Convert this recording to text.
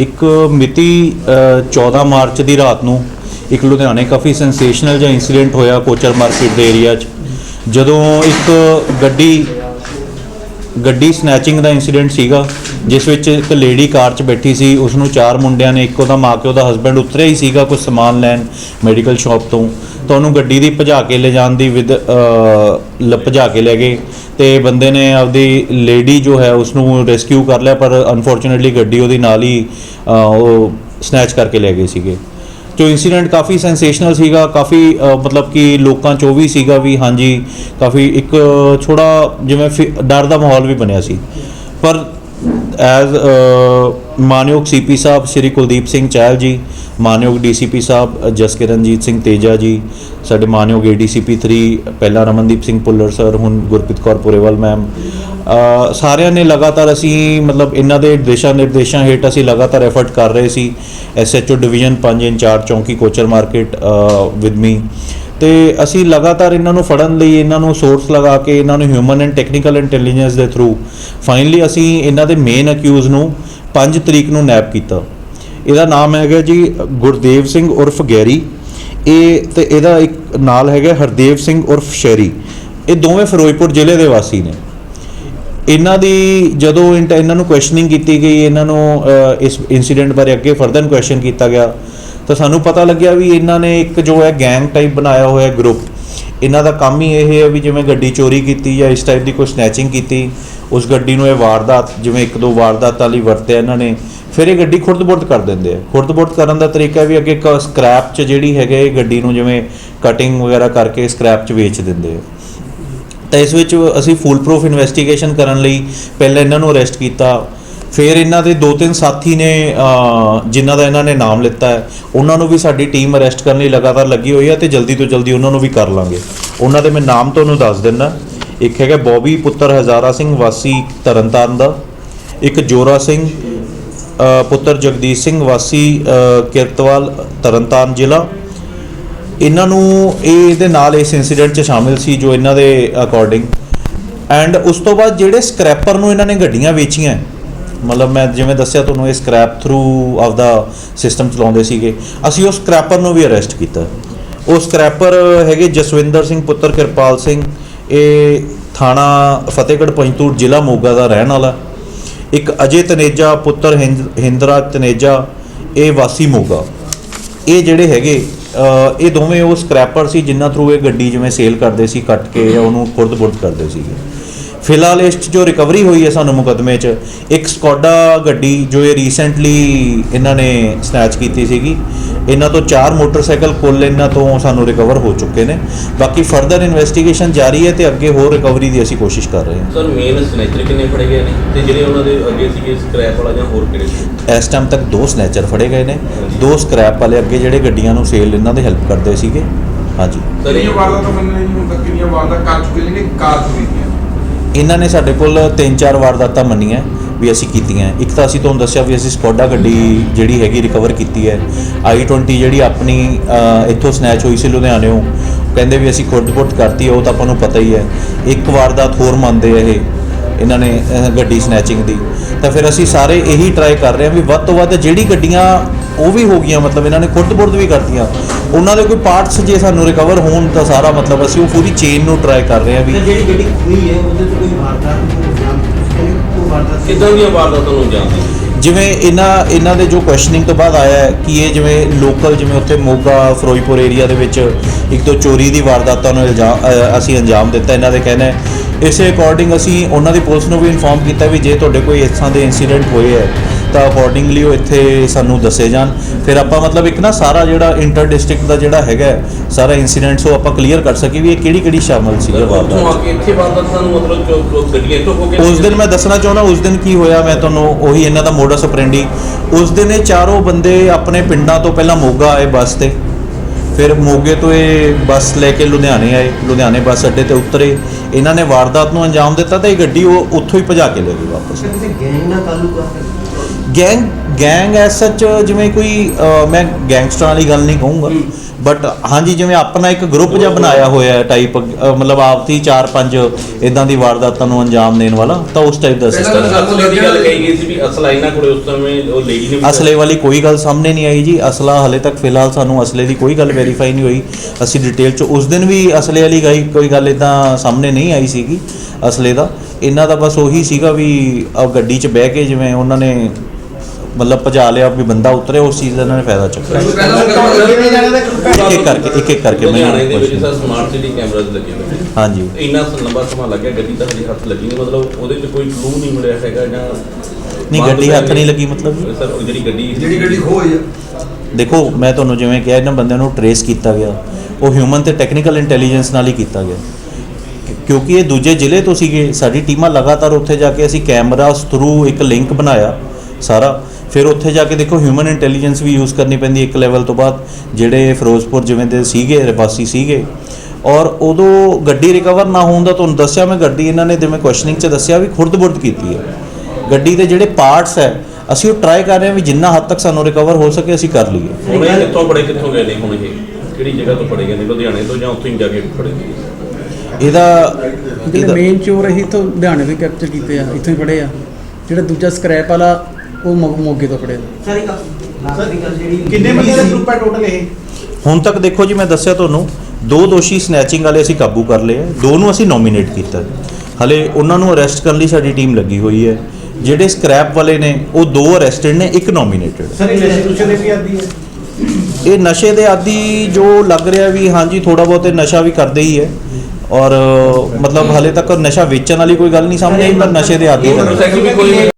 ਇੱਕ ਮਿਤੀ ਅ, 14 ਮਾਰਚ ਦੀ ਰਾਤ ਨੂੰ ਇੱਕ ਲੁਧਿਆਣੇ ਕਾਫੀ ਸੈਂਸੇਸ਼ਨਲ ਜਿਹਾ ਇਨਸੀਡੈਂਟ ਹੋਇਆ ਕੋਚਰ ਮਾਰਕੀਟ ਦੇ ਏਰੀਆ 'ਚ। ਜਦੋਂ ਇੱਕ ਗੱਡੀ ਗੱਡੀ ਸਨੈਚਿੰਗ ਦਾ ਇਨਸੀਡੈਂਟ ਸੀਗਾ ਜਿਸ ਵਿੱਚ ਇੱਕ ਲੇਡੀ ਕਾਰ 'ਚ ਬੈਠੀ ਸੀ ਉਸ ਨੂੰ ਚਾਰ ਮੁੰਡਿਆਂ ਨੇ, ਇੱਕੋ ਦਾ ਮਾਂ ਪਿਓ ਦਾ ਹਸਬੰਡ ਉਤਰਿਆ ਹੀ ਸੀਗਾ ਕੁਝ ਸਮਾਨ ਲੈਣ ਮੈਡੀਕਲ ਸ਼ਾਪ ਤੋਂ। ਤਾਂ ਉਹਨੂੰ ਗੱਡੀ ਦੀ ਭਜਾ ਕੇ ਲੈ ਜਾਣ ਦੀ ਵਿਦ ਲ, ਭਜਾ ਕੇ ਲੈ ਗਏ। ਤੇ ਬੰਦੇ ਨੇ ਆਪਦੀ ਲੇਡੀ ਜੋ ਹੈ ਉਸ ਨੂੰ ਰੈਸਕਿਊ ਕਰ ਲਿਆ, ਪਰ ਅਨਫੋਰਚੂਨੇਟਲੀ ਗੱਡੀ ਉਹਦੀ ਨਾਲ ਹੀ ਉਹ ਸਨੈਚ ਕਰਕੇ ਲੈ ਗਏ ਸੀਗੇ। ਜੋ ਇਨਸੀਡੈਂਟ ਕਾਫੀ ਸੈਂਸੇਸ਼ਨਲ ਸੀਗਾ, ਕਾਫੀ ਮਤਲਬ ਕਿ ਲੋਕਾਂ 'ਚ ਉਹ ਵੀ ਸੀਗਾ ਵੀ ਹਾਂਜੀ, ਕਾਫੀ ਇੱਕ ਥੋੜਾ ਜਿਵੇਂ ਫਿ- ਡਰ ਦਾ ਮਾਹੌਲ ਵੀ ਬਣਿਆ ਸੀ। ਪਰ ਐਜ਼ ਮਾਨਯੋਗ ਸੀਪੀ ਸਾਹਿਬ, ਸ਼੍ਰੀ ਕੁਲਦੀਪ ਸਿੰਘ ਚਹਿਲ ਜੀ ਮਾਨਯੋਗ ਡੀਸੀਪੀ ਸਾਹਿਬ, ਜਸਕਿਰਨਜੀਤ ਸਿੰਘ ਤੇਜਾ ਜੀ, ਸਾਡੇ ਮਾਨਯੋਗ ਏਡੀਸੀਪੀ 3 ਪਹਿਲਾਂ ਰਮਨਦੀਪ ਸਿੰਘ ਪੁੱਲਰ ਸਰ ਹੁਣ ਗੁਰਪ੍ਰੀਤ ਕੌਰ ਪੁਰੇਵਾਲ ਮੈਮ ਸਾਰਿਆਂ ਨੇ ਲਗਾਤਾਰ ਅਸੀਂ ਮਤਲਬ ਇਹਨਾਂ ਦੇ ਦਿਸ਼ਾ ਨਿਰਦੇਸ਼ਾਂ ਹੇਠ ਅਸੀਂ ਲਗਾਤਾਰ ਐਫਰਟ ਕਰ ਰਹੇ ਸੀ। ਐਸਐਚਓ ਡਿਵੀਜ਼ਨ 5 ਇੰਚਾਰਜ ਚੌਂਕੀ, ਕੋਚਰ ਮਾਰਕੀਟ ਵਿਦ ਮੀ ਤੇ ਅਸੀਂ ਲਗਾਤਾਰ ਇਹਨਾਂ ਨੂੰ ਫੜਨ ਲਈ, ਇਹਨਾਂ ਨੂੰ ਸੋਰਸ ਲਗਾ ਕੇ, ਇਹਨਾਂ ਨੂੰ ਹਿਊਮਨ ਐਂਡ ਟੈਕਨੀਕਲ ਇੰਟੈਲੀਜੈਂਸ ਦੇ ਥਰੂ ਫਾਈਨਲੀ ਅਸੀਂ ਇਹਨਾਂ ਦੇ ਮੇਨ ਅਕਿਊਜ਼ ਨੂੰ 5 ਤਰੀਕ ਨੂੰ ਨੈਪ ਕੀਤਾ। ਇਹਦਾ ਨਾਮ ਹੈਗਾ ਜੀ ਗੁਰਦੇਵ ਸਿੰਘ ਉਰਫ ਗੈਰੀ। ਇਹ ਤੇ ਇਹਦਾ ਇੱਕ ਨਾਲ ਹੈਗਾ ਹਰਦੇਵ ਸਿੰਘ ਉਰਫ ਸ਼ੈਰੀ। ਇਹ ਦੋਵੇਂ ਫਿਰੋਜ਼ਪੁਰ ਜ਼ਿਲ੍ਹੇ ਦੇ ਵਾਸੀ ਨੇ। ਇਹਨਾਂ ਦੀ ਜਦੋਂ ਇੰਟ- ਇਹਨਾਂ ਨੂੰ ਕੁਐਸਚਨਿੰਗ ਕੀਤੀ ਗਈ, ਇਹਨਾਂ ਨੂੰ ਇਸ ਇਨਸੀਡੈਂਟ ਬਾਰੇ ਅੱਗੇ ਫਰਦਰ ਕੁਐਸਚਨ ਕੀਤਾ ਗਿਆ ਤਾਂ ਸਾਨੂੰ ਪਤਾ ਲੱਗਿਆ ਵੀ ਇਹਨਾਂ ਨੇ ਇੱਕ ਜੋ ਹੈ ਗੈਂਗ ਟਾਈਪ ਬਣਾਇਆ ਹੋਇਆ ਗਰੁੱਪ ਇਹਨਾਂ ਦਾ ਕੰਮ ਹੀ ਇਹ ਹੈ ਵੀ ਜਿਵੇਂ ਗੱਡੀ ਚੋਰੀ ਕੀਤੀ ਜਾਂ ਇਸ ਟਾਈਪ ਦੀ ਕੋਈ ਸਨੈਚਿੰਗ ਕੀਤੀ, ਉਸ ਗੱਡੀ ਨੂੰ ਇਹ ਵਾਰਦਾਤ, ਜਿਵੇਂ ਇੱਕ ਦੋ ਵਾਰਦਾਤਾਂ ਲਈ ਵਰਤਿਆ ਇਹਨਾਂ ਨੇ, ਫਿਰ ਇਹ ਗੱਡੀ ਖੁਰਦ-ਬੁਰਦ ਕਰ ਦਿੰਦੇ ਆ। ਖੁਰਦ-ਬੁਰਦ ਕਰਨ ਦਾ ਤਰੀਕਾ ਵੀ ਅੱਗੇ ਸਕ੍ਰੈਪ 'ਚ ਜਿਹੜੀ ਹੈਗੇ ਇਹ ਗੱਡੀ ਨੂੰ ਜਿਵੇਂ ਕਟਿੰਗ ਵਗੈਰਾ ਕਰਕੇ ਸਕ੍ਰੈਪ 'ਚ ਵੇਚ ਦਿੰਦੇ ਆ। ਤਾਂ ਇਸ ਵਿੱਚ ਅਸੀਂ ਫੁੱਲ ਪ੍ਰੂਫ ਇਨਵੈਸਟੀਗੇਸ਼ਨ ਕਰਨ ਲਈ ਪਹਿਲਾਂ ਇਹਨਾਂ ਨੂੰ ਅਰੈਸਟ ਕੀਤਾ ਫਿਰ ਇਹਨਾਂ ਦੇ ਦੋ ਤਿੰਨ ਸਾਥੀ ਨੇ ਜਿਨ੍ਹਾਂ ਦਾ ਇਹਨਾਂ ਨੇ ਨਾਮ ਲਿੱਤਾ ਹੈ, ਉਹਨਾਂ ਨੂੰ ਵੀ ਸਾਡੀ ਟੀਮ ਅਰੈਸਟ ਕਰਨ ਲਈ ਲਗਾਤਾਰ ਲੱਗੀ ਹੋਈ ਹੈ ਤੇ ਜਲਦੀ ਤੋਂ ਜਲਦੀ ਉਹਨਾਂ ਨੂੰ ਵੀ ਕਰ ਲਾਂਗੇ। ਉਹਨਾਂ ਦੇ ਮੈਂ ਨਾਮ ਤੁਹਾਨੂੰ ਦੱਸ ਦਿੰਦਾ। ਇੱਕ ਹੈਗਾ ਬੌਬੀ ਪੁੱਤਰ ਹਜ਼ਾਰਾ ਸਿੰਘ, ਵਾਸੀ ਤਰਨਤਾਰਨ ਦਾ। ਇੱਕ ਜੋਰਾ ਸਿੰਘ ਪੁੱਤਰ ਜਗਦੀਸ਼ ਸਿੰਘ, ਵਾਸੀ ਕਿਰਤਵਾਲ, ਤਰਨਤਾਰਨ ਜ਼ਿਲ੍ਹਾ। ਇਹਨਾਂ ਨੂੰ ਇਹ ਇਹਦੇ ਨਾਲ ਇਸ ਇਨਸੀਡੈਂਟ 'ਚ ਸ਼ਾਮਿਲ ਸੀ ਜੋ ਇਹਨਾਂ ਦੇ ਅਕੋਰਡਿੰਗ ਐਂਡ ਉਸ ਤੋਂ ਬਾਅਦ ਜਿਹੜੇ ਸਕ੍ਰੈਪਰ ਨੂੰ ਇਹਨਾਂ ਨੇ ਗੱਡੀਆਂ ਵੇਚੀਆਂ ਮਤਲਬ ਮੈਂ ਜਿਵੇਂ ਦੱਸਿਆ ਤੁਹਾਨੂੰ ਇਹ ਸਕ੍ਰੈਪ ਥਰੂ ਆਪਦਾ ਸਿਸਟਮ ਚਲਾਉਂਦੇ ਸੀਗੇ, ਅਸੀਂ ਉਸ ਸਕ੍ਰੈਪਰ ਨੂੰ ਵੀ ਅਰੈਸਟ ਕੀਤਾ। ਉਹ ਸਕ੍ਰੈਪਰ ਹੈਗੇ ਜਸਵਿੰਦਰ ਸਿੰਘ, ਪੁੱਤਰ ਕਿਰਪਾਲ ਸਿੰਘ, ਇਹ ਥਾਣਾ ਫਤਿਹਗੜ੍ਹ ਪੰਜਤੂਰ ਜ਼ਿਲ੍ਹਾ ਮੋਗਾ ਦਾ ਰਹਿਣ ਵਾਲਾ। ਇੱਕ ਅਜੇ ਤਨੇਜਾ, ਪੁੱਤਰ ਹਿੰਦ- ਹਿੰਦਰਾ ਤਨੇਜਾ, ਇਹ ਵਾਸੀ ਮੋਗਾ। ਇਹ ਜਿਹੜੇ ਹੈਗੇ ਇਹ ਦੋਵੇਂ ਉਹ ਸਕ੍ਰੈਪਰ ਸੀ ਜਿਨ੍ਹਾਂ ਥਰੂ ਇਹ ਗੱਡੀ ਜਿਵੇਂ ਸੇਲ ਕਰਦੇ ਸੀ, ਕੱਟ ਕੇ ਜਾਂ ਉਹਨੂੰ ਖੁਰਦ-ਬੁਰਦ ਕਰਦੇ ਸੀਗੇ। ਫਿਲਹਾਲ ਇਸ 'ਚ ਜੋ ਰਿਕਵਰੀ ਹੋਈ ਹੈ ਸਾਨੂੰ ਮੁਕੱਦਮੇ 'ਚ ਇੱਕ ਸਕੋਡਾ ਗੱਡੀ ਜੋ ਇਹ ਰੀਸੈਂਟਲੀ ਇਹਨਾਂ ਨੇ ਸਨੈਚ ਕੀਤੀ ਸੀਗੀ ਇਹਨਾਂ ਤੋਂ ਚਾਰ ਮੋਟਰਸਾਈਕਲ ਕੁੱਲ ਇਹਨਾਂ ਤੋਂ ਸਾਨੂੰ ਰਿਕਵਰ ਹੋ ਚੁੱਕੇ ਨੇ। ਬਾਕੀ ਫਰਦਰ ਇਨਵੈਸਟੀਗੇਸ਼ਨ ਜਾਰੀ ਹੈ ਤੇ ਅੱਗੇ ਹੋਰ ਰਿਕਵਰੀ ਦੀ ਅਸੀਂ ਕੋਸ਼ਿਸ਼ ਕਰ ਰਹੇ ਹਾਂ। ਸਰ ਮੇਨ ਸਨੈਚਰ ਕਿੰਨੇ ਫੜੇ ਗਏ ਨੇ? ਤੇ ਜਿਹੜੇ ਉਹਨਾਂ ਦੇ ਅੱਗੇ ਸੀਗੇ ਸਕ੍ਰੈਪ ਵਾਲਾ ਜਾਂ ਹੋਰ ਕਿਹੜੇ ਸੀ? ਇਸ ਟਾਈਮ ਤੱਕ ਦੋ ਸਨੈਚਰ ਫੜੇ ਗਏ ਨੇ। ਦੋ ਸਕ੍ਰੈਪ ਵਾਲੇ ਅੱਗੇ ਜਿਹੜੇ ਗੱਡੀਆਂ ਨੂੰ ਸੇਲ ਇਹਨਾਂ ਦੇ ਹੈਲਪ ਕਰਦੇ ਸੀਗੇ। ਹਾਂਜੀ। ਸਰ ਇਹ ਵਾਰਦਾਤਾਂ ਮੰਨਣੇ ਜੀ ਹੁਣ ਤੱਕ ਕਿੰਨੀਆਂ ਵਾਰਦਾਤਾਂ ਕਰ ਚੁੱਕੇ ਨੇ ਕਾਰ ਖਰੀਦੀਆਂ ਇਹਨਾਂ ਨੇ ਸਾਡੇ ਕੋਲ ਤਿੰਨ ਚਾਰ ਵਾਰਦਾਤਾਂ ਮੰਨੀਆਂ ਵੀ ਅਸੀਂ ਕੀਤੀਆਂ। ਇੱਕ ਤਾਂ ਅਸੀਂ ਤੁਹਾਨੂੰ ਦੱਸਿਆ ਵੀ ਅਸੀਂ ਸਕੋਡਾ ਗੱਡੀ ਜਿਹੜੀ ਹੈਗੀ ਰਿਕਵਰ ਕੀਤੀ ਹੈ। i20 ਜਿਹੜੀ ਆਪਣੀ ਇੱਥੋਂ ਸਨੈਚ ਹੋਈ ਸੀ ਲੁਧਿਆਣਿਓਂ ਕਹਿੰਦੇ ਵੀ ਅਸੀਂ ਖੁਰਦ-ਬੁਰਦ ਕਰਤੀ ਹੈ, ਉਹ ਤਾਂ ਆਪਾਂ ਨੂੰ ਪਤਾ ਹੀ ਹੈ। ਇੱਕ ਵਾਰਦਾਤ ਹੋਰ ਮੰਨਦੇ ਆ ਇਹ ਇਹਨਾਂ ਨੇ ਗੱਡੀ ਸਨੈਚਿੰਗ ਦੀ। ਤਾਂ ਫਿਰ ਅਸੀਂ ਸਾਰੇ ਇਹੀ ਟਰਾਈ ਕਰ ਰਹੇ ਹਾਂ ਵੀ ਵੱਧ ਤੋਂ ਵੱਧ ਜਿਹੜੀ ਗੱਡੀਆਂ ਉਹ ਵੀ ਹੋ ਗਈਆਂ ਮਤਲਬ ਇਹਨਾਂ ਨੇ ਖੁਰਦ-ਬੁਰਦ ਵੀ ਕਰਤੀਆਂ। ਉਹਨਾਂ ਦੇ ਕੋਈ ਪਾਰਟਸ ਜੇ ਸਾਨੂੰ ਰਿਕਵਰ ਹੋਣ ਤਾਂ ਸਾਰਾ ਮਤਲਬ ਅਸੀਂ ਉਹ ਪੂਰੀ ਚੇਨ ਨੂੰ ਟਰਾਈ ਕਰ ਰਹੇ ਹਾਂ ਵੀ ਜਿਹੜੀ ਗੱਡੀ ਖੋਈ ਹੈ ਉਹਦੇ ਤੋਂ ਕੋਈ ਵਾਰਦਾਤ ਨੂੰ ਕੋਈ ਵਾਰਦਾਤ ਕਿੱਦਾਂ ਦੀਆਂ ਵਾਰਦਾਤਾਂ ਨੂੰ ਜਾਣਦੇ? ਜਿਵੇਂ ਇਹਨਾਂ ਇਹਨਾਂ ਦੇ ਜੋ ਕੁਐਸਚਨਿੰਗ ਤੋਂ ਬਾਅਦ ਆਇਆ ਹੈ ਕਿ ਇਹ ਜਿਵੇਂ ਲੋਕਲ ਜਿਵੇਂ ਉੱਥੇ ਮੋਗਾ ਫਿਰੋਜ਼ਪੁਰ ਏਰੀਆ ਦੇ ਵਿੱਚ ਇੱਕ ਤੋਂ ਚੋਰੀ ਦੀ ਵਾਰਦਾਤਾਂ ਨੂੰ ਅਸੀਂ ਅੰਜਾਮ ਦਿੱਤਾ ਇਹਨਾਂ ਦੇ ਕਹਿਣਾ ਹੈ। ਇਸੇ ਅਕੋਰਡਿੰਗ ਅਸੀਂ ਉਹਨਾਂ ਦੀ ਪੁਲਿਸ ਨੂੰ ਵੀ ਇਨਫੋਰਮ ਕੀਤਾ ਵੀ ਜੇ ਤੁਹਾਡੇ ਕੋਈ ਇਸ ਤਰ੍ਹਾਂ ਦੇ ਇਨਸੀਡੈਂਟ ਹੋਏ ਹੈ ਤਾਂ ਅਕੋਰਡਿੰਗਲੀ ਉਹ ਇੱਥੇ ਸਾਨੂੰ ਦੱਸੇ ਜਾਣ। ਫਿਰ ਆਪਾਂ ਮਤਲਬ ਇੱਕ ਨਾ ਸਾਰਾ ਜਿਹੜਾ ਇੰਟਰ ਡਿਸਟ੍ਰਿਕਟ ਦਾ ਜਿਹੜਾ ਹੈਗਾ ਸਾਰਾ ਇਨਸੀਡੈਂਟਸ ਉਹ ਆਪਾਂ ਕਲੀਅਰ ਕਰ ਸਕੀਏ ਵੀ ਇਹ ਕਿਹੜੀ ਕਿਹੜੀ ਸ਼ਾਮਲ ਸੀ ਆ ਵਾਰਦਾਤ। ਕੇ ਇੱਥੇ ਵਾਰਦਾਤਾਂ ਨੂੰ ਮਤਲਬ ਜੋ ਜੋ ਗੱਡੀਆਂ ਇੱਥੋਂ ਹੋ ਕੇ ਉਸ ਦਿਨ ਮੈਂ ਦੱਸਣਾ ਚਾਹੁੰਦਾ ਉਸ ਦਿਨ ਕੀ ਹੋਇਆ ਮੈਂ ਤੁਹਾਨੂੰ ਉਹੀ ਇਹਨਾਂ ਦਾ ਮੋਡਸ ਆਪਰੈਂਡੀ ਉਸ ਦਿਨ ਇਹ ਚਾਰੋਂ ਬੰਦੇ ਆਪਣੇ ਪਿੰਡਾਂ ਤੋਂ ਪਹਿਲਾਂ ਮੋਗਾ ਆਏ ਬੱਸ ਤੇ। ਫਿਰ ਮੋਗੇ ਤੋਂ ਇਹ ਬੱਸ ਲੈ ਕੇ ਲੁਧਿਆਣੇ ਆਏ ਲੁਧਿਆਣੇ ਬੱਸ ਅੱਡੇ ਤੇ ਉਤਰੇ। ਇਹਨਾਂ ਨੇ ਵਾਰਦਾਤ ਨੂੰ ਅੰਜਾਮ ਦਿੱਤਾ ਤੇ ਇਹ ਗੱਡੀ ਉਹ ਉੱਥੋਂ ਹੀ ਭਜਾ ਕੇ ਲੈ ਗਈ ਵਾਪਸ। ਕਿਸੇ ਗੈਂਗ ਨਾਲ ਤਾਲੁਕ ਆ? ਗੈਂਗ ਗੈਂਗ ਐਸ ਸੱਚ ਜਿਵੇਂ ਕੋਈ ਮੈਂ ਗੈਂਗਸਟਰਾਂ ਵਾਲੀ ਗੱਲ ਨਹੀਂ ਕਹੂੰਗਾ ਬਟ ਹਾਂਜੀ ਜਿਵੇਂ ਆਪਣਾ ਇੱਕ ਗਰੁੱਪ ਜਿਹਾ ਬਣਾਇਆ ਹੋਇਆ ਹੈ ਟਾਈਪ ਮਤਲਬ ਆਪਤੀ 4-5 ਇਦਾਂ ਦੀ ਵਾਰਦਾਤਾਂ ਨੂੰ ਅੰਜਾਮ ਦੇਣ ਵਾਲਾ ਤਾਂ ਉਸ ਟਾਈਪ ਦਾ ਸਿਸਟਮ ਅਸਲੇ ਦੀ ਗੱਲ ਕਹੀ ਗਈ ਸੀ ਵੀ ਅਸਲਾ ਇਹਨਾਂ ਕੋਲੇ ਉਸ ਸਮੇਂ ਉਹ ਲੇਡੀ ਨੇ ਵੀ- ਅਸਲੇ ਵਾਲੀ ਕੋਈ ਗੱਲ ਸਾਹਮਣੇ ਨਹੀਂ ਆਈ ਜੀ ਅਸਲਾ ਹਲੇ ਤੱਕ ਫਿਲਹਾਲ ਸਾਨੂੰ ਅਸਲੇ ਦੀ ਕੋਈ ਗੱਲ ਵੈਰੀਫਾਈ ਨਹੀਂ ਹੋਈ। ਅਸੀਂ ਡਿਟੇਲ ਚ ਉਸ ਦਿਨ ਵੀ ਅਸਲੇ ਵਾਲੀ ਗਈ ਕੋਈ ਗੱਲ ਇਦਾਂ ਸਾਹਮਣੇ ਨਹੀਂ ਆਈ ਸੀਗੀ ਅਸਲੇ ਦਾ। ਇਹਨਾਂ ਦਾ ਬਸ ਉਹੀ ਸੀਗਾ ਵੀ ਆ ਗੱਡੀ 'ਚ ਬਹਿ ਕੇ ਜਿਵੇਂ ਉਹਨਾਂ ਨੇ ਮਤਲਬ ਭਜਾ ਲਿਆ ਵੀ ਬੰਦਾ ਉਤਰੇ ਉਸ ਚੀਜ਼ ਦਾ ਇਹਨਾਂ ਨੇ ਫਾਇਦਾ ਚੱਕਿਆ? ਇੱਕ ਇੱਕ ਕਰਕੇ ਇੱਕ ਇੱਕ ਕਰਕੇ ਲੁਧਿਆਣੇ ਦੇ ਵਿੱਚ ਸਰ ਸਮਾਰਟ ਸਿਟੀ ਕੈਮਰਾਜ਼ ਲੱਗੇ ਹੋਏ ਨੇ। ਹਾਂਜੀ। ਇੰਨਾ ਸ- ਲੰਬਾ ਸਮਾਂ ਲੱਗਿਆ ਗੱਡੀ ਤਾਂ ਹਜੇ ਹੱਥ ਲੱਗੀ ਨਹੀਂ ਮਤਲਬ ਉਹਦੇ 'ਚ ਕੋਈ ਕਲੂ ਨਹੀਂ ਮਿਲਿਆ ਹੈਗਾ ਜਾਂ ਨਹੀਂ ਗੱਡੀ ਹੱਥ ਨਹੀਂ ਲੱਗੀ ਮਤਲਬ? ਸਰ ਉਹ ਜਿਹੜੀ ਗੱਡੀ ਜਿਹੜੀ ਗੱਡੀ ਖੋਈ ਆ। ਦੇਖੋ ਮੈਂ ਤੁਹਾਨੂੰ ਜਿਵੇਂ ਕਿਹਾ ਇਹਨਾਂ ਬੰਦਿਆਂ ਨੂੰ ਟਰੇਸ ਕੀਤਾ ਗਿਆ। ਉਹ ਹਿਊਮਨ ਤੇ ਟੈਕਨੀਕਲ ਇੰਟੈਲੀਜੈਂਸ ਨਾਲ ਹੀ ਕੀਤਾ ਗਿਆ। ਕਿ- ਕਿਉਂਕਿ ਇਹ ਦੂਜੇ ਜ਼ਿਲ੍ਹੇ ਤੋਂ ਸੀਗੇ ਸਾਡੀ ਟੀਮਾਂ ਲਗਾਤਾਰ ਉੱਥੇ ਜਾ ਕੇ ਅਸੀਂ ਕੈਮਰਾਸ ਥਰੂ ਇੱਕ ਲਿੰਕ ਬਣਾਇਆ ਸਾਰਾ। ਫਿਰ ਉੱਥੇ ਜਾ ਕੇ ਦੇਖੋ ਹਿਊਮਨ ਇੰਟੈਲੀਜੈਂਸ ਵੀ ਯੂਜ਼ ਕਰਨੀ ਪੈਂਦੀ ਇੱਕ ਲੈਵਲ ਤੋਂ ਬਾਅਦ ਜਿਹੜੇ ਫਿਰੋਜ਼ਪੁਰ ਜਿਵੇਂ ਦੇ ਸੀਗੇ ਰਿਵਾਸੀ ਸੀਗੇ। ਔਰ ਉਦੋਂ ਗੱਡੀ ਰਿਕਵਰ ਨਾ ਹੋਣ ਦਾ ਤੁਹਾਨੂੰ ਦੱਸਿਆ ਮੈਂ ਗੱਡੀ ਇਹਨਾਂ ਨੇ ਜਿਵੇਂ ਕੁਐਸਚਨਿੰਗ 'ਚ ਦੱਸਿਆ ਵੀ ਖੁਰਦ-ਬੁਰਦ ਕੀਤੀ ਹੈ। ਗੱਡੀ ਦੇ ਜਿਹੜੇ ਪਾਰਟਸ ਹੈ ਅਸੀਂ ਉਹ ਟਰਾਈ ਕਰ ਰਹੇ ਹਾਂ ਵੀ ਜਿੰਨਾ ਹੱਦ ਤੱਕ ਸਾਨੂੰ ਰਿਕਵਰ ਹੋ ਸਕੇ ਅਸੀਂ ਕਰ ਲਈਏ। ਹੁਣ ਇਹ ਕਿੱਥੋਂ ਫੜੇ ਕਿੱਥੋਂ ਗਏ ਨੇ ਹੁਣ ਇਹ? ਕਿਹੜੀ ਜਗ੍ਹਾ ਤੋਂ ਫੜੇ ਗਏ ਨੇ? ਲੁਧਿਆਣੇ ਤੋਂ ਜਾਂ ਉੱਥੋਂ ਹੀ ਜਾ ਕੇ ਫੜੇ ਗਏ ਇਹਦਾ ਜਿਹੜੇ ਇਹਦਾ ਮੇਨ ਚੋਰ ਅਸੀਂ ਤੋਂ ਲੁਧਿਆਣੇ ਤੋਂ ਕੈਪਚਰ ਕੀਤੇ ਆ ਇੱਥੋਂ ਹੀ ਫੜੇ ਆ। ਜਿਹੜਾ ਦੂਜਾ ਸਕ੍ਰੈਪ ਵਾਲਾ ਉਹ ਮੋ- ਮੋਗੇ ਤੋਂ ਫੜੇ ਸਰ ਇੱਕ ਜਿਹੜੀ ਕਿੰਨੇ ਬੰਦੇ ਦਾ ਗਰੁੱਪ ਹੈ ਟੋਟਲ ਇਹ? ਹੁਣ ਤੱਕ ਦੇਖੋ ਜੀ ਮੈਂ ਦੱਸਿਆ ਤੁਹਾਨੂੰ ਦੋ ਦੋਸ਼ੀ ਸਨੈਚਿੰਗ ਵਾਲੇ ਅਸੀਂ ਕਾਬੂ ਕਰ ਲਏ ਹੈ ਦੋ ਨੂੰ ਅਸੀਂ ਨੋਮੀਨੇਟ ਕੀਤਾ। ਹਲੇ ਉਹਨਾਂ ਨੂੰ ਅਰੈਸਟ ਕਰਨ ਲਈ ਸਾਡੀ ਟੀਮ ਲੱਗੀ ਹੋਈ ਹੈ। ਜਿਹੜੇ ਸਕ੍ਰੈਪ ਵਾਲੇ ਨੇ ਉਹ ਦੋ ਅਰੈਸਟਡ ਨੇ ਇੱਕ ਨੋਮੀਨੇਟਡ ਸਰ ਇਹ ਨਸ਼ੇ ਨੁਸ਼ੇ ਦੇ ਵੀ ਆਦੀ ਹੈ? ਇਹ ਨਸ਼ੇ ਦੇ ਆਦੀ ਜੋ ਲੱਗ ਰਿਹਾ ਵੀ ਹਾਂਜੀ ਥੋੜਾ ਬਹੁਤ ਇਹ ਨਸ਼ਾ ਵੀ ਕਰਦੇ ਹੀ ਹੈ। ਔਰ ਮਤਲਬ ਹਲੇ ਤੱਕ ਨਸ਼ਾ ਵੇਚਣ ਵਾਲੀ ਕੋਈ ਗੱਲ ਨਹੀਂ ਸਾਹਮਣੇ ਆਈ ਪਰ ਨਸ਼ੇ ਦੇ ਆਦੀ ਤਾਂ ਨਹੀਂ। ਵੀ ਕੋਈ